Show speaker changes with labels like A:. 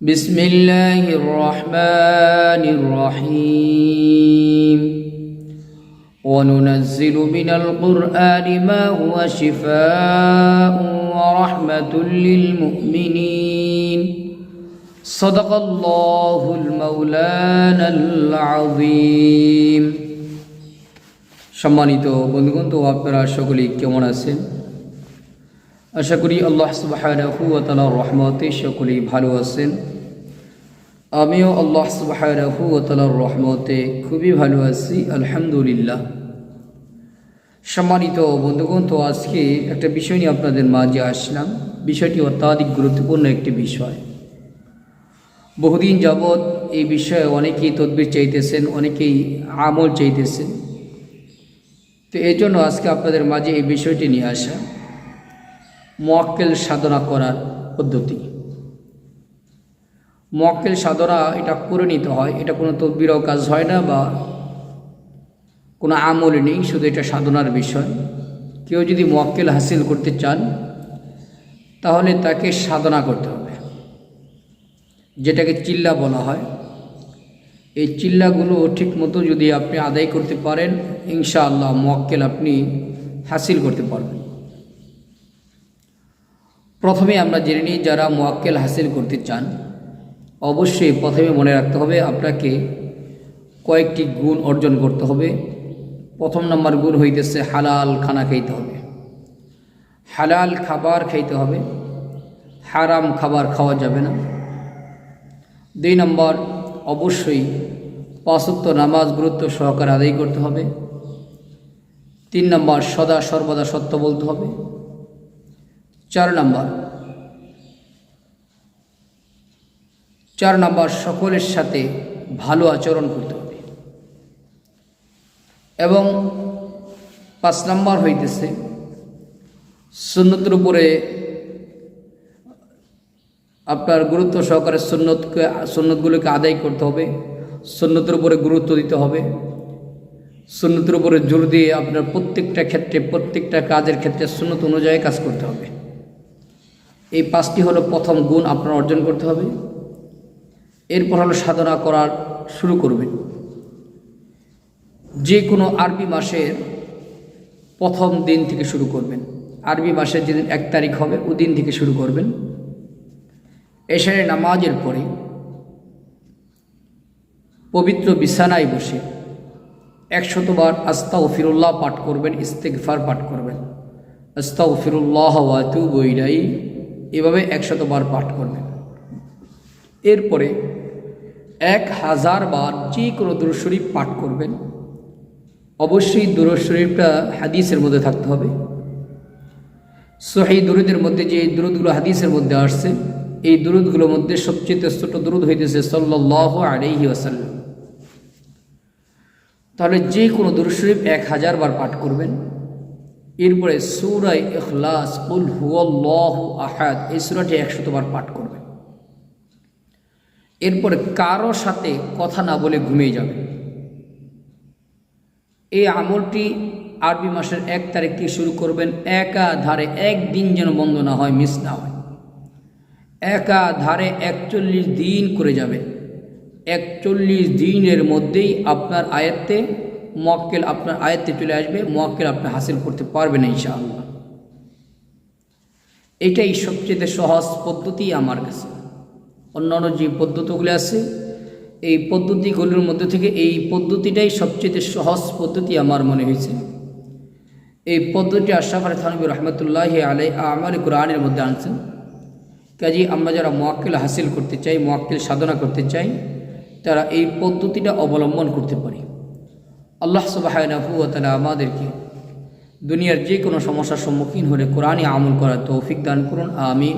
A: بسم الله الرحمن الرحيم وننزل من القرآن ما هو شفاء ورحمة للمؤمنين صدق الله المولانا العظيم সম্মানিত বন্ধুগণ তো আপনারা সকলেই কেমন আছেন আশা করি আল্লাহ তালার রহমতে সকলেই ভালো আছেন। আমিও আল্লাহ সুবাহানাহু ও রহমতে খুবই ভালো আছি, আলহামদুলিল্লাহ। সম্মানিত বন্ধুগণ, তো আজকে একটা বিষয় নিয়ে আপনাদের মাঝে আসলাম। বিষয়টি অত্যাধিক গুরুত্বপূর্ণ একটি বিষয়। বহুদিন যাবৎ এই বিষয়ে অনেকেই তদবির চাইতেছেন, অনেকেই আমল চাইতেছেন। তো এই জন্য আজকে আপনাদের মাঝে এই বিষয়টি নিয়ে আসা। মোয়াক্কেল সাধনা করার পদ্ধতি। মোয়াক্কেল সাধনা এটা করে নিতে হয়, এটা কোনো তদবিরও কাজ হয় না বা কোনো আমল নেই, শুধু এটা সাধনার বিষয়। কেউ যদি মোয়াক্কেল হাসিল করতে চান, তাহলে তাকে সাধনা করতে হবে। যেটাকে চিল্লা বলা হয়। এই চিল্লাগুলো ঠিক মতো যদি আপনি আদায় করতে পারেন, ইনশাআল্লাহ মক্কেল আপনি হাসিল করতে পারবেন। প্রথমে আমরা জেনে নিই যারা মোয়াক্কেল হাসিল করতে চান, অবশ্যই প্রথমে মনে রাখতে হবে আপনাকে কয়েকটি গুণ অর্জন করতে হবে। প্রথম নম্বর গুণ হইতেছে হালাল খানা খাইতে হবে। হালাল খাবার খাইতে হবে, হারাম খাবার খাওয়া যাবে না। দুই নম্বর, অবশ্যই পাঁচত্ব নামাজ গুরুত্ব সহকারে আদায় করতে হবে। তিন নম্বর, সদা সর্বদা সত্য বলতে হবে। চার নম্বর চার নম্বর সকলের সাথে ভালো আচরণ করতে হবে। এবং পাঁচ নম্বর হইতেছে, সুন্নতের উপরে আপনার গুরুত্ব সহকারে সুন্নতকে, সুন্নতগুলোকে আদায় করতে হবে, সুন্নতের উপরে গুরুত্ব দিতে হবে, সুন্নতের উপরে জোর দিয়ে আপনার প্রত্যেকটা ক্ষেত্রে, প্রত্যেকটা কাজের ক্ষেত্রে সুন্নত অনুযায়ী কাজ করতে হবে। এই পাঁচটি হলো প্রথম গুণ আপনার অর্জন করতে হবে। এরপর হলো সাধনা করার শুরু করবেন যে কোনো আরবি মাসের প্রথম দিন থেকে শুরু করবেন। আরবি মাসের যেদিন এক তারিখ হবে ওই দিন থেকে শুরু করবেন। এশারে নামাজের পরে পবিত্র বিছানায় বসে একশতবার আস্তা ও ফিরুল্লাহ পাঠ করবেন ইস্তেকফার পাঠ করবেন। আস্তা ও ফিরুল্লাহ ওয়াতু বইরাই এভাবে একশতবার পাঠ করবেন। এরপরে এক হাজার বার যে কোনো দুরুদ শরীফ পাঠ করবেন। অবশ্যই দুরুদ শরীফটা হাদিসের মধ্যে থাকতে হবে। সহি দুরুদের মধ্যে যে দুরুদগুলো হাদিসের মধ্যে আসছে, এই দুরুদগুলোর মধ্যে সবচেয়ে ছোট দুরুদ হইতেছে সাল্লাহ আলাইহি আসাল্লাম তাহলে যে কোনো দুরুদ শরীফ এক হাজার বার পাঠ করবেন। এরপরে সুরাই ইখলাস উল হুয়াল্লাহ আহাদ, এই সুরাটি একশতবার পাঠ করবেন। এরপরে কারও সাথে কথা না বলে ঘুমিয়ে যাবে। এই আমলটি আরবি মাসের এক তারিখ থেকে শুরু করবেন। একা ধারে একদিন যেন বন্ধ না হয়, মিস না হয়। একা ধারে একচল্লিশ দিন করে যাবে। একচল্লিশ দিনের মধ্যেই আপনার আয়ত্তে মক্কেল আপনার আয়ত্তে চলে আসবে। মক্কেল আপনি হাসিল করতে পারবেন ইনশাআল্লাহ। এটাই সবচেয়ে সহজ পদ্ধতি আমার কাছে। অন্যান্য যে পদ্ধতিগুলি আছে, এই পদ্ধতিগুলির মধ্যে থেকে এই পদ্ধতিটাই সবচেয়ে সহজ পদ্ধতি আমার মনে হয়েছে। এই পদ্ধতি আশরাফ আলী থানবী রহমতুল্লাহ আলাই আমার কোরআনের মধ্যে আনছেন। কাজে আমরা যারা মোয়াক্কেল হাসিল করতে চাই, মোয়াক্কেল সাধনা করতে চাই, তারা এই পদ্ধতিটা অবলম্বন করতে পারি। আল্লাহ সুবাহানহুয়াতালা আমাদেরকে দুনিয়ার যে কোনো সমস্যার সম্মুখীন হলে কোরআনে আমল করার তৌফিক দান করুন, আমিন।